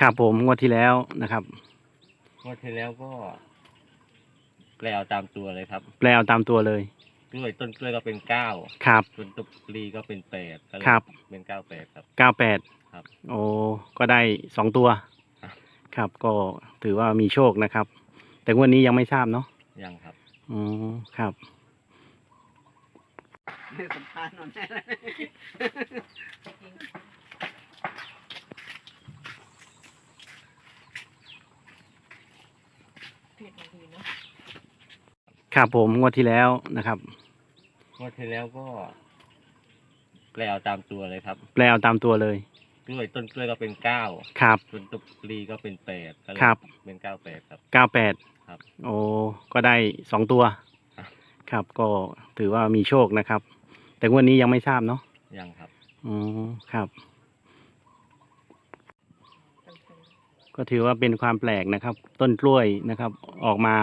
ครับผมงวดที่แล้วนะครับ งวดที่แล้วก็แปลเอาตามตัวเลยครับ แปลเอาตามตัวเลย กล้วยต้นกล้วยก็เป็นเก้าครับ ต้นตุกลีก็เป็นแปดก็เลยครับ เป็นเก้าแปดครับ เก้าแปดครับ โอ้ก็ได้สองตัวครับครับก็ถือว่ามีโชคนะครับ แต่งวดนี้ยังไม่ทราบเนาะยังครับ อ๋อครับ สัมภาษณ์หน่อยแน่ ครับผมงวดที่แล้วนะครับ งวดที่แล้วก็ แปลเอาตามตัวเลยครับ แปลเอาตามตัวเลยกล้วยต้นกล้วยก็เป็นเก้าครับ ต้นตุกลีก็เป็นแปดก็เลยครับ เป็นเก้าแปดครับ เก้าแปดครับ โอ้ก็ได้สองตัว ครับครับก็ถือว่ามีโชคนะครับ แต่งวดนี้ยังไม่ทราบเนาะยังครับ อ๋อครับ ก็ถือว่าเป็นความแปลกนะครับ ต้นกล้วยนะครับ ออกมา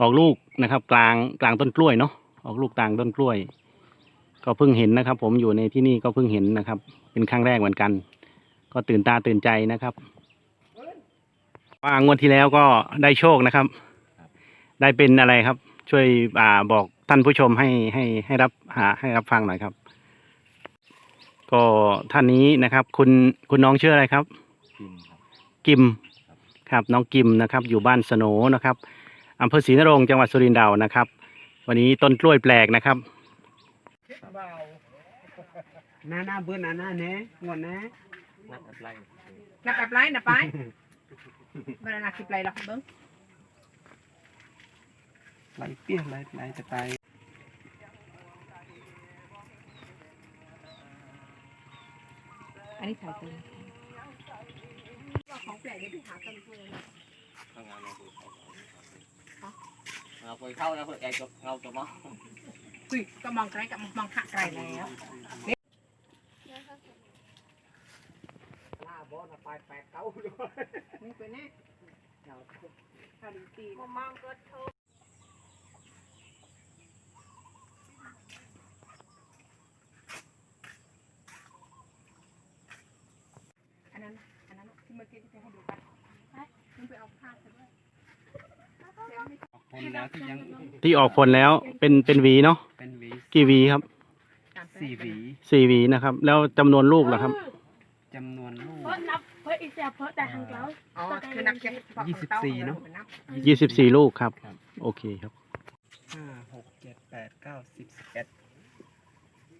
ออกลูกนะครับ กลางกลางต้นกล้วยเนาะออกลูกกลางต้นกล้วย ก็เพิ่งเห็นนะครับ ผมอยู่ในที่นี่ก็เพิ่งเห็นนะครับ เป็นครั้งแรกเหมือนกัน ก็ตื่นตาตื่นใจนะครับว่างวดที่แล้วก็ได้โชคนะครับ ได้เป็นอะไรครับ ช่วยอ่าบอกท่านผู้ชมให้ให้ให้รับหาให้รับฟังหน่อยครับ ก็ท่านนี้นะครับ คุณคุณน้องชื่ออะไรครับ กินครับ กิมครับน้องกิมนะครับ อยู่บ้านสโหนนะครับ อำเภอศรีนรงค์จังหวัดสุรินทร์ดาวนะครับ วันนี้ต้นกล้วยแปลกนะครับหน้าหน้าเบื่อหน้าหน้าเน่งอนนะนักอะไรนักแอบไลน์นะไปไม่ได้นักสิบไลน์หรอกเบิ้งไหลเปี้ยไหลไหลจะตายอันนี้ถ่ายตัวว่าของแปลกเดี๋ยวไปหาต้นกล้วย ทำงานเราดูเขาเอาไปเข้านะเพื่อแกจะเงาจะมองคุยก็มองไกลกับมองขะไกลแล้วหน้าบอสไปแปดเก้าด้วยนี่เป็นแน่ถ้าดีตีมมองก็โทษอันนั้นอันนั้นที่เมื่อกี้ที่ให้ดูกันไปมึงไปเอาผ้าไปด้วย คนแล้วที่ยังที่ออกผลแล้วเป็นเป็นหวีเนาะเป็นหวีกี่หวีครับตามไปสี่หวีสี่หวีนะครับ แล้วจำนวนลูกล่ะครับจำนวนลูก เพราะนับเพราะอีเสียเพราะแต่ทางเราอ๋อคือนักเก็บพวกยี่สิบสี่เนอะนับยี่สิบสี่ลูกครับ โอเคครับ ห้าหกเจ็ดแปดเก้าสิบสิบเอ็ด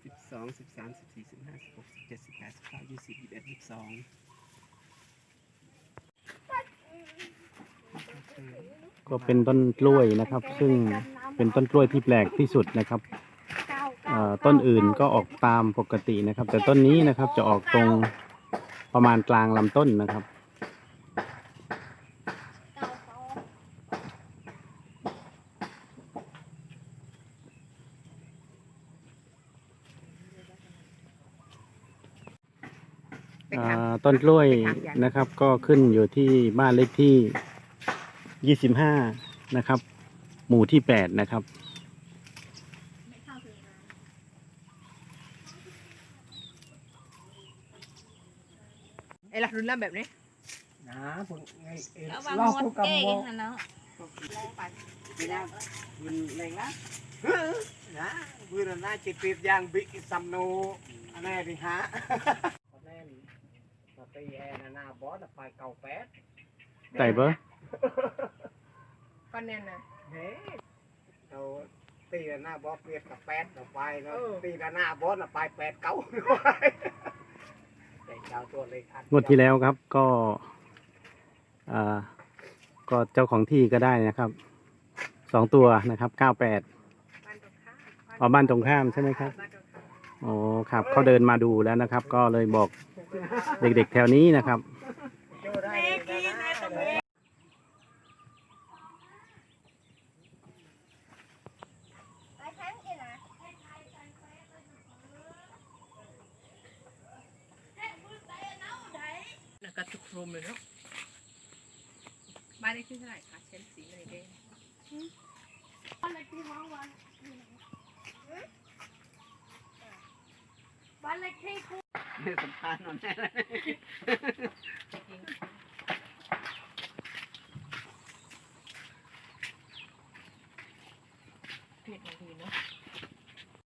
สิบสองสิบสามสิบสี่สิบห้าสิบหกสิบเจ็ดสิบแปดสิบเก้ายี่สิบยี่สิบเอ็ดยี่สิบสอง ก็เป็นต้นกล้วยนะครับ ซึ่งเป็นต้นกล้วยที่แปลกที่สุดนะครับเอ่อต้นอื่นก็ออกตามปกตินะครับ แต่ต้นนี้นะครับจะออกตรงประมาณกลางลำต้นนะครับเป็นอ่ทางาต้นกล้วยนะครับก็ขึ้นอยู่ที่บ้านเลขที่ ยี่สิบห้านะครับ หมู่ที่แปดนะครับ ไอ้หลักรุ่นเริ่มแบบนี้นะผมไงเอ็นระวังเราหมพูดดกับเก่โมงนะเนาะไม่ได้ยืนแรงนะนะมือหน้าจิตปีบยางบิ๊กซัมโนอันนี้ดิฮะแน่นมาตีแอนหน้าบอสไปเก่าแปดไต่เบอร์ ก็แน่นนะ เฮ้เราตีหน้าบอสเปลี่ยนกับแปดเราไปแล้วตีหน้าบอสไปแปดเก้าด้วยแต่เจ้าตัวเล็กอันงวดที่แล้วครับก็อ่าก็เจ้าของที่ก็ได้นะครับสองตัวนะครับเก้าแปด บ้านตรงข้ามอ๋อบ้านตรงข้ามใช่ไหมครับบ้านตรงข้ามอ๋อครับเขาเดินมาดูแล้วนะครับ ก็เลยบอกเด็กๆแถวนี้นะครับได้เลยนะแล้วก็ทุกโรมเลยเนาะบ้านเลขที่เท่าไหร่คะเชนสีเลยเด้บ้านเลขที่ห้องวันบ้านเลขที่สัมภาษณ์หน่อยแน่